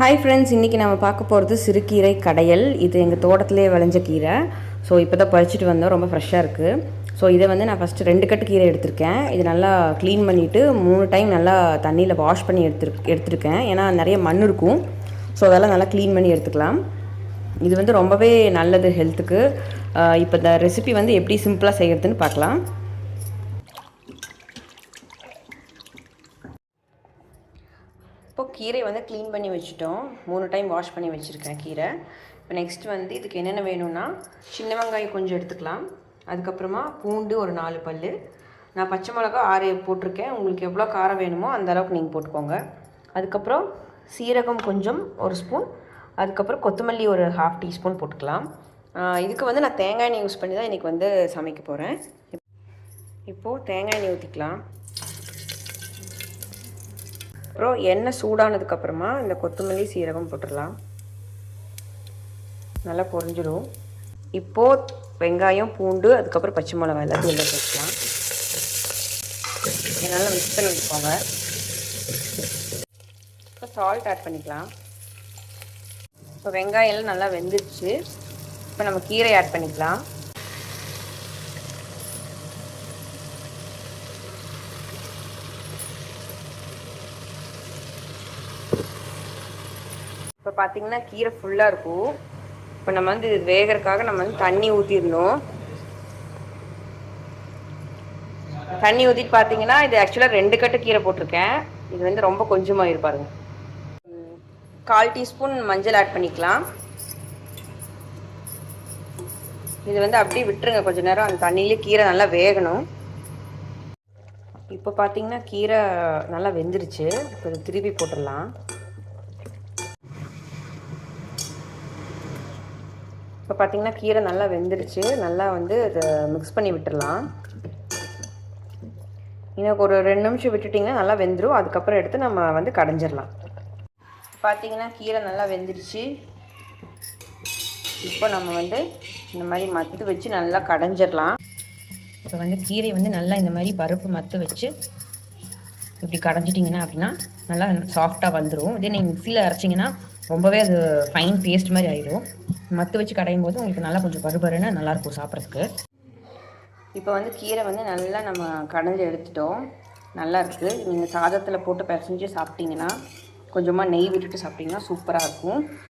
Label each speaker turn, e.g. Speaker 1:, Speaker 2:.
Speaker 1: Hi friends இன்றைக்கி நம்ம பார்க்க போகிறது சிறுகீரை கடையல். இது எங்கள் தோட்டத்திலே விளைஞ்ச கீரை. ஸோ இப்போ தான் பறிச்சிட்டு வந்தோம். ரொம்ப ஃப்ரெஷ்ஷாக இருக்குது ஸோ இதை வந்து நான் ஃபஸ்ட்டு ரெண்டு கட்டு கீரை எடுத்திருக்கேன். இது நல்லா க்ளீன் பண்ணிவிட்டு மூணு டைம் நல்லா தண்ணியில் வாஷ் பண்ணி எடுத்துரு எடுத்திருக்கேன். ஏன்னா நிறைய மண் இருக்கும். ஸோ அதெல்லாம் நல்லா க்ளீன் பண்ணி எடுத்துக்கலாம். இது வந்து ரொம்பவே நல்லது ஹெல்த்துக்கு இப்போ இந்த ரெசிபி வந்து எப்படி சிம்பிளாக செய்கிறதுன்னு பார்க்கலாம். இப்போ கீரை வந்து க்ளீன் பண்ணி வச்சுட்டோம். மூணு டைம் வாஷ் பண்ணி வச்சுருக்கேன் கீரை. இப்போ நெக்ஸ்ட் வந்து இதுக்கு என்னென்ன வேணும்னா சின்ன வெங்காயம் கொஞ்சம் எடுத்துக்கலாம். அதுக்கப்புறமா பூண்டு ஒரு நாலு பல் நான் பச்சை மிளகா ஆறு போட்டிருக்கேன். உங்களுக்கு எவ்வளோ காரம் வேணுமோ அந்த அளவுக்கு நீங்கள் போட்டுக்கோங்க. அதுக்கப்புறம் சீரகம் கொஞ்சம் ஒரு ஸ்பூன் அதுக்கப்புறம் கொத்தமல்லி ஒரு ஹாஃப் டீஸ்பூன் போட்டுக்கலாம். இதுக்கு வந்து நான் தேங்காய் எண்ணெய் யூஸ் பண்ணி தான் இன்றைக்கி வந்து சமைக்க போகிறேன் இப்போது தேங்காய் எண்ணெய் ஊற்றிக்கலாம் அப்புறம் எண்ணெய் சூடானதுக்கப்புறமா இந்த கொத்தமல்லி சீரகம் போட்டுடலாம். நல்லா பொரிஞ்சிடும். இப்போது வெங்காயம் பூண்டு அதுக்கப்புறம் பச்சை மிளகாய் எல்லாத்தையும் உள்ள சேர்க்கலாம் இதை நல்லா மிக்ஸ் பண்ணி வச்சுக்கோங்க இப்போ சால்ட் ஆட் பண்ணிக்கலாம். இப்போ வெங்காயம் எல்லாம் நல்லா வெந்துருச்சு. இப்போ நம்ம கீரை ஆட் பண்ணிக்கலாம். இப்போ பார்த்தீங்கன்னா கீரை ஃபுல்லாக இருக்கும். இப்போ நம்ம வந்து இது வேகிறதுக்காக நம்ம வந்து தண்ணி ஊற்றிடணும் தண்ணி ஊற்றிட்டு பார்த்தீங்கன்னா இது ஆக்சுவலாக ரெண்டு கட்டு கீரை போட்டிருக்கேன். இது வந்து ரொம்ப கொஞ்சமாக இருப்பாருங்க கால் டீஸ்பூன் மஞ்சள் ஆட் பண்ணிக்கலாம். இது வந்து அப்படியே விட்டுருங்க கொஞ்ச நேரம். அந்த தண்ணியிலே கீரை நல்லா வேகணும். இப்போ பார்த்தீங்கன்னா கீரை நல்லா வெந்துருச்சு. இப்போ திருப்பி போட்டுடலாம். இப்போ பார்த்தீங்கன்னா கீரை நல்லா வெந்துருச்சு. நல்லா வந்து அதை மிக்ஸ் பண்ணி விட்டுடலாம் இன்னும் ஒரு ரெண்டு நிமிஷம் விட்டுட்டிங்கன்னா நல்லா வெந்துடும் அதுக்கப்புறம் எடுத்து நம்ம வந்து கடைஞ்சிடலாம் பார்த்தீங்கன்னா கீரை நல்லா வெந்துருச்சு. இப்போ நம்ம வந்து இந்த மாதிரி மத்து வச்சு நல்லா கடைஞ்சிடலாம் இப்போ வந்து கீரை வந்து நல்லா இந்த மாதிரி பருப்பு மத்து வச்சு இப்படி கடைஞ்சிட்டிங்கன்னா அப்படின்னா நல்லா சாஃப்டாக வந்துடும் இதே நீங்கள் மிக்சியில் அரைச்சிங்கன்னா ரொம்பவே அது ஃபைன் பேஸ்ட் மாதிரி ஆயிடும். மத்து வச்சு கடையும் போது உங்களுக்கு நல்லா கொஞ்சம் பருபருன்னு நல்லாயிருக்கும் சாப்பிட்றதுக்கு. இப்போ வந்து கீரை வந்து நல்லா நம்ம கடைஞ்சி எடுத்துட்டோம். நல்லா இருக்குது நீங்கள் சாதத்தில் போட்டு பிசைஞ்சு சாப்பிட்டீங்கன்னா கொஞ்சமாக நெய் விட்டுட்டு சாப்பிட்டிங்கன்னா சூப்பராக இருக்கும்.